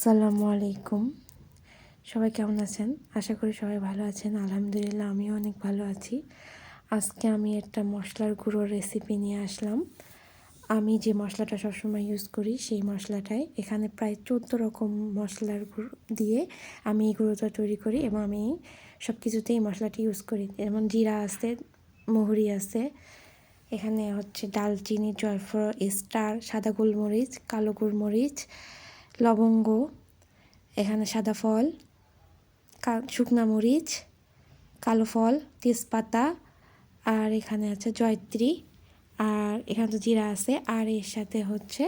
আসসালামু আলাইকুম। সবাই কেমন আছেন? আশা করি সবাই ভালো আছেন। আলহামদুলিল্লাহ, আমিও অনেক ভালো আছি। আজকে আমি একটা মশলার গুঁড়োর রেসিপি নিয়ে আসলাম। আমি যে মশলাটা সবসময় ইউজ করি, সেই মশলাটাই। এখানে প্রায় চোদ্দ রকম মশলার গুঁড়ো দিয়ে আমি এই গুঁড়োটা তৈরি করি এবং আমি সব কিছুতেই মশলাটি ইউজ করি। যেমন জিরা আছে, মহুরি আছে, এখানে হচ্ছে ডালচিনি, জয়ফল, স্টার, সাদা গোলমরিচ, কালো গোলমরিচ লবঙ্গ, এখানে সাদা ফল শুকনা মরিচ, কালো ফল, তেজপাতা, আর এখানে আছে জয়ত্রী, আর এখানে তো জিরা আছে, আর এর সাথে হচ্ছে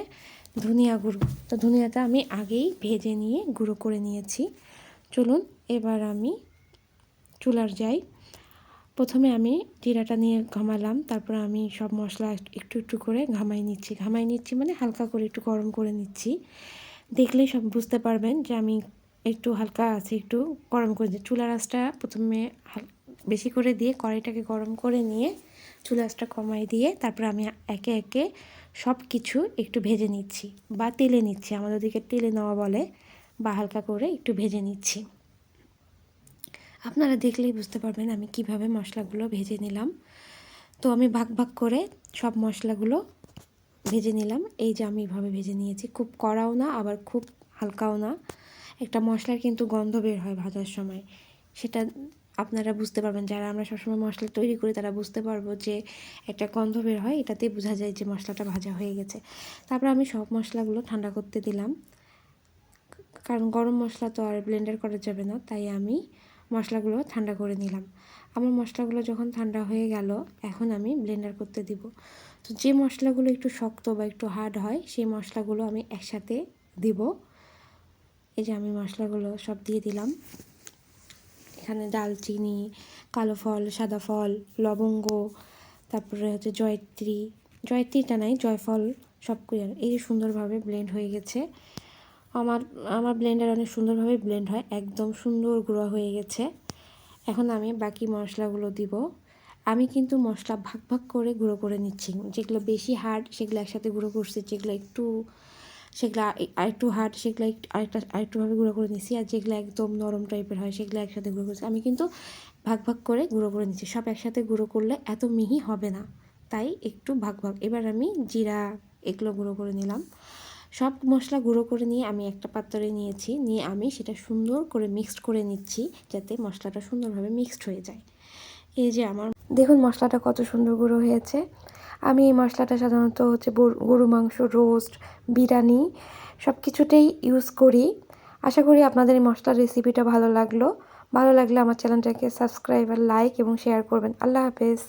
ধনিয়া গুঁড়ো। তো ধনিয়াটা আমি আগেই ভেজে নিয়ে গুঁড়ো করে নিয়েছি। চলুন এবার আমি চুলার যাই। প্রথমে আমি জিরাটা নিয়ে ঘামালাম, তারপর আমি সব মশলা একটু একটু করে ঘামাই নিচ্ছি। ঘামাই নিচ্ছি মানে হালকা করে একটু গরম করে নিচ্ছি। দেখলেই সব বুঝতে পারবেন যে আমি একটু হালকা আছে, একটু গরম করে দিই। চুলা রাসটা প্রথমে বেশি করে দিয়ে কড়াইটাকে গরম করে নিয়ে চুলা রাসটা কমাই দিয়ে তারপর আমি একে একে সব কিছু একটু ভেজে নিচ্ছি বা তেলে নিচ্ছি, আমাদের দিকে তেলে নেওয়া বলে, বা হালকা করে একটু ভেজে নিচ্ছি। আপনারা দেখলেই বুঝতে পারবেন আমি কীভাবে মশলাগুলো ভেজে নিলাম। তো আমি ভাগ ভাগ করে সব মশলাগুলো ভেজে নিলাম। এই যে আমি এভাবে ভেজে নিয়েছি। খুব কড়াও না, আবার খুব হালকাও না। একটা মশলার কিন্তু গন্ধ বের হয় ভাজার সময়। সেটা আপনারা বুঝতে পারবেন। যারা আমরা সবসময় মশলা তৈরি করি, তারা বুঝতে পারব যে একটা গন্ধ বের হয়। এটাতেই বোঝা যায় যে মশলাটা ভাজা হয়ে গেছে। তারপর আমি সব মশলাগুলো ঠান্ডা করতে দিলাম। কারণ গরম মশলা তো আর ব্লেন্ডার করা যাবে না। তাই আমি মশলাগুলো ঠান্ডা করে নিলাম। আমার মশলাগুলো যখন ঠান্ডা হয়ে গেল, এখন আমি ব্লেন্ডার করতে দিব। তো যে মশলাগুলো একটু শক্ত বা একটু হার্ড হয়, সেই মশলাগুলো আমি একসাথে দিব। এই যে আমি মশলাগুলো সব দিয়ে দিলাম। এখানে ডালচিনি, কালো ফল, সাদা ফল, লবঙ্গ, তারপরে হচ্ছে জয়ত্রী। জয়ত্রীটা নাই, জয়ফল সব এই সুন্দরভাবে ব্লেন্ড হয়ে গেছে। আমার আমার ব্লেন্ডার অনেক সুন্দরভাবে ব্লেন্ড হয়, একদম সুন্দর গুঁড়ো হয়ে গেছে। এখন আমি বাকি মশলাগুলো দিব। আমি কিন্তু মশলা ভাগ ভাগ করে গুঁড়ো করে নিচ্ছি। যেগুলো বেশি হার্ড সেগুলো একসাথে গুঁড়ো করছি, যেগুলো একটু, সেগুলো আরেকটু হার্ড সেগুলো আরেকটা, আরেকটুভাবে গুঁড়ো করে নিচ্ছি। আর যেগুলো একদম নরম টাইপের হয়, সেগুলো একসাথে গুঁড়ো করছি। আমি কিন্তু ভাগ ভাগ করে গুঁড়ো করে নিচ্ছি। সব একসাথে গুঁড়ো করলে এত মিহি হবে না। তাই একটু ভাগ ভাগ। এবার আমি জিরা এগুলো গুঁড়ো করে নিলাম। সব মশলা গুঁড়ো করে নিয়ে আমি একটা পাত্রে নিয়েছি। নিয়ে আমি সেটা সুন্দর করে মিক্সড করে নিচ্ছি যাতে মশলাটা সুন্দরভাবে মিক্সড হয়ে যায়। এই যে আমার দেখুন মশলাটা কত সুন্দর গুঁড়ো হয়েছে। আমি এই মশলাটা সাধারণত হচ্ছে গরু মাংস রোস্ট বিরিয়ানি সব কিছুতেই ইউজ করি। আশা করি আপনাদের এই মশলার রেসিপিটা ভালো লাগল। ভালো লাগলে আমার চ্যানেলটাকে সাবস্ক্রাইব আর লাইক এবং শেয়ার করবেন। আল্লাহ হাফেজ।